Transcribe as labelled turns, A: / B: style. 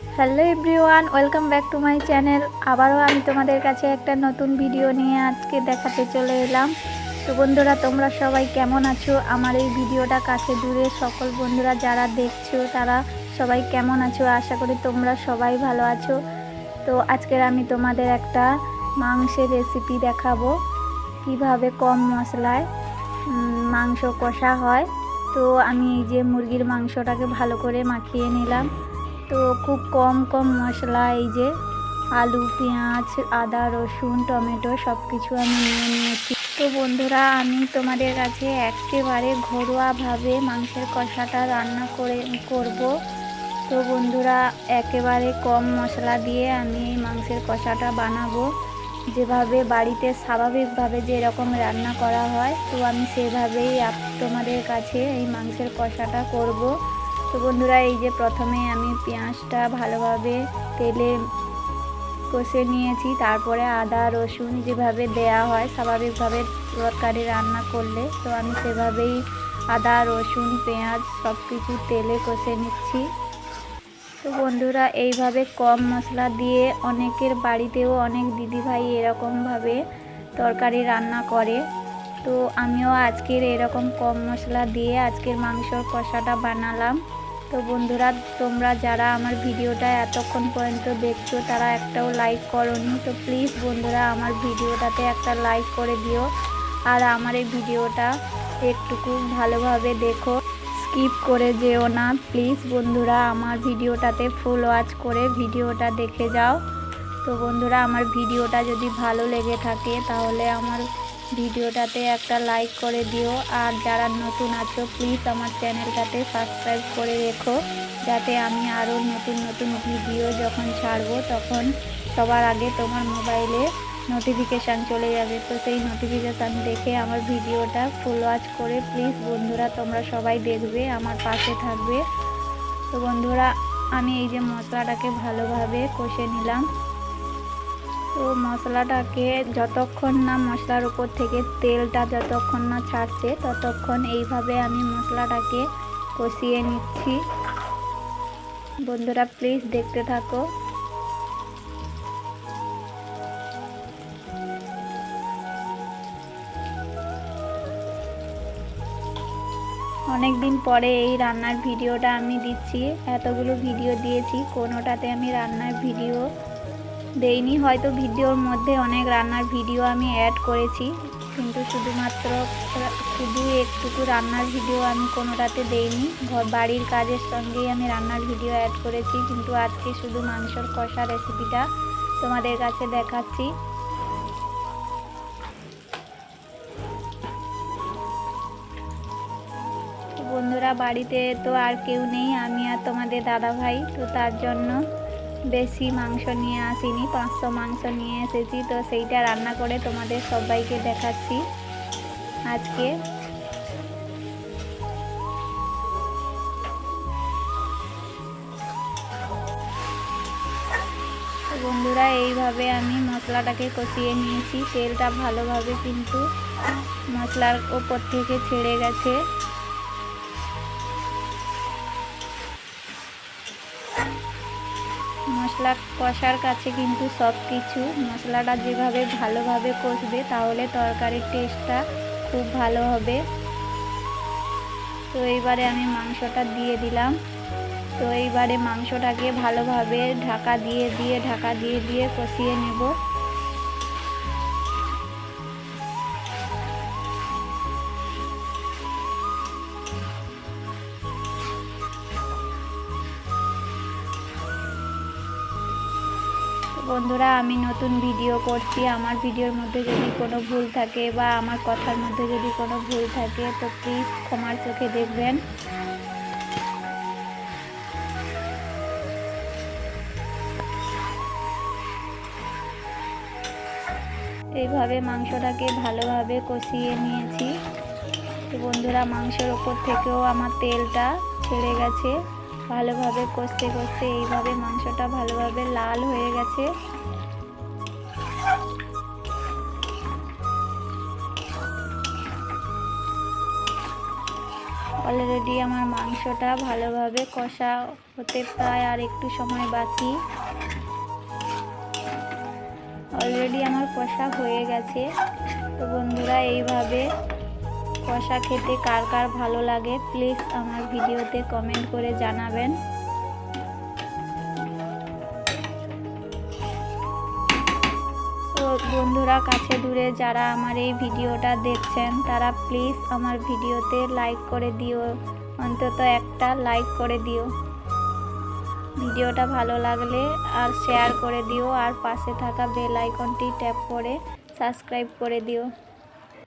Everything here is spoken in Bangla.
A: Hello everyone, welcome back to my channel. আবারও আমি তোমাদের কাছে একটা নতুন ভিডিও নিয়ে আজকে দেখাতে চলে এলাম। তো বন্ধুরা, তোমরা সবাই কেমন আছো? আমার এই ভিডিওটা কাছে দূরে সকল বন্ধুরা যারা দেখছ, তারা সবাই কেমন আছো? আশা করি তোমরা সবাই ভালো আছো। তো আজকের আমি তোমাদের একটা মাংসের রেসিপি দেখাবো, কীভাবে কম মশলায় মাংস কষা হয়। তো আমি এই যে মুরগির মাংসটাকে ভালো করে মাখিয়ে নিলাম। তো খুব কম কম মশলা, এই যে আলু, পেঁয়াজ, আদা, রসুন, টমেটো সব কিছু আমি নিয়ে নিয়েছি। তো বন্ধুরা, আমি তোমাদের কাছে একেবারে ঘরোয়াভাবে মাংসের কষাটা রান্না করে, করব। তো বন্ধুরা, একেবারে কম মশলা দিয়ে আমি এই মাংসের কষাটা বানাবো। যেভাবে বাড়িতে স্বাভাবিকভাবে যেরকম রান্না করা হয়, তো আমি সেভাবেই তোমাদের কাছে এই মাংসের কষাটা করব। তো বন্ধুরা, এই যে প্রথমে আমি পেঁয়াজটা ভালোভাবে তেলে কষে নিয়েছি। তারপরে আদা, রসুন যেভাবে দেয়া হয়, স্বাভাবিকভাবে তরকারি রান্না করলে। তো আমি সেভাবেই আদা, রসুন, পেঁয়াজ সব কিছু তেলে কষে নিচ্ছি। তো বন্ধুরা, এইভাবে কম মশলা দিয়ে অনেকের বাড়িতেও অনেক দিদিভাই এরকমভাবে তরকারি রান্না করে। তো আমিও আজকের এরকম কম মশলা দিয়ে আজকের মাংসর কষাটা বানালাম। তো বন্ধুরা, তোমরা যারা আমার ভিডিওটা এতক্ষণ পর্যন্ত দেখছ, তারা একটাও লাইক করনি। তো প্লিজ বন্ধুরা, আমার ভিডিওটাতে একটা লাইক করে দিও। আর আমার এই ভিডিওটা একটুকু ভালোভাবে দেখো। স্কিপ করে যেও না। প্লিজ বন্ধুরা, আমার ভিডিওটাতে ফুল ওয়াচ করে ভিডিওটা দেখে যাও। তো বন্ধুরা, আমার ভিডিওটা যদি ভালো লেগে থাকে, তাহলে আমার ভিডিওটাতে একটা লাইক করে দিও। আর যারা নতুন আছো প্লিজ আমার চ্যানেলটাতে সাবস্ক্রাইব করে রেখো। যাতে আমি আরও নতুন নতুন ভিডিও যখন ছাড়বো, তখন সবার আগে তোমার মোবাইলে নোটিফিকেশান চলে যাবে। তো সেই নোটিফিকেশান দেখে আমার ভিডিওটা ফুল ওয়াচ করে প্লিজ বন্ধুরা, তোমরা সবাই দেখবে, আমার পাশে থাকবে। তো বন্ধুরা, আমি এই যে মশলাটাকে ভালোভাবে কষে নিলাম। তো মশলাটাকে যতক্ষণ না মশলার উপর থেকে তেলটা যতক্ষণ না ছাড়ছে, ততক্ষণ এইভাবে আমি মশলাটাকে কষিয়ে নিচ্ছি। বন্ধুরা প্লিজ দেখতে থাকো। অনেক দিন পরে এই রান্নার ভিডিওটা আমি দিচ্ছি। এতগুলো ভিডিও দিয়েছি, কোনোটাতে আমি রান্নার ভিডিও দেইনি, হয়তো ভিডিওর মধ্যে অনেক রান্নার ভিডিও আমি অ্যাড করেছি, কিন্তু শুধুমাত্র শুধু একটুকু রান্নার ভিডিও আমি কোনোটাতে দেইনি। ঘর, বাড়ির কাজের সঙ্গেই আমি রান্নার ভিডিও অ্যাড করেছি, কিন্তু আজকে শুধু মাংসর কষা রেসিপিটা তোমাদের কাছে দেখাচ্ছি। বন্ধুরা, বাড়িতে তো আর কেউ নেই, আমি আর তোমাদের দাদা ভাই তো তার জন্য বেশি মাংস নিয়ে আসিনি, পাঁচশো মাংস নিয়ে এসেছি। তো সেইটা রান্না করে তোমাদের সবাইকে দেখাচ্ছি আজকে। বন্ধুরা, এইভাবে আমি মশলাটাকে কষিয়ে নিয়েছি। তেলটা ভালোভাবে কিন্তু মশলার ওপর থেকে ছেড়ে গেছে। মশলা কষার কাছে কিন্তু সব কিছু মশলাটা যেভাবে ভালোভাবে কষবে তাহলে তরকারির টেস্টটা খুব ভালো হবে। তো এইবারে আমি মাংসটা দিয়ে দিলাম। তো এইবারে মাংসটাকে ভালোভাবে ঢাকা দিয়ে দিয়ে, ঢাকা দিয়ে দিয়ে কষিয়ে নেব। বন্ধুরা, আমি নতুন ভিডিও করছি। আমার ভিডিওর মধ্যে যদি কোনো ভুল থাকে বা আমার কথার মধ্যে যদি কোনো ভুল থাকে, তো প্লিজ ক্ষমার চোখে দেখবেন। এইভাবে মাংসটাকে ভালোভাবে কষিয়ে নিয়েছি। বন্ধুরা, মাংসের ওপর থেকেও আমার তেলটা ছেড়ে গেছে। ভালোভাবে কষতে কষতে এইভাবে মাংসটা ভালোভাবে লাল হয়ে গেছে। অলরেডি আমার মাংসটা ভালোভাবে কষা হতে প্রায় আর একটু সময় বাকি। অলরেডি আমার কষা হয়ে গেছে। তো বন্ধুরা, এইভাবে কষা খেতে কার কার ভালো লাগে প্লিজ আমার ভিডিওতে কমেন্ট করে জানাবেন। তো বন্ধুরা, কাছে দূরে যারা আমার এই ভিডিওটা দেখছেন, তারা প্লিজ আমার ভিডিওতে লাইক করে দিও। অন্তত একটা লাইক করে দিও। ভিডিওটা ভালো লাগলে আর শেয়ার করে দিও, আর পাশে থাকা বেল আইকনটি ট্যাপ করে সাবস্ক্রাইব করে দিও।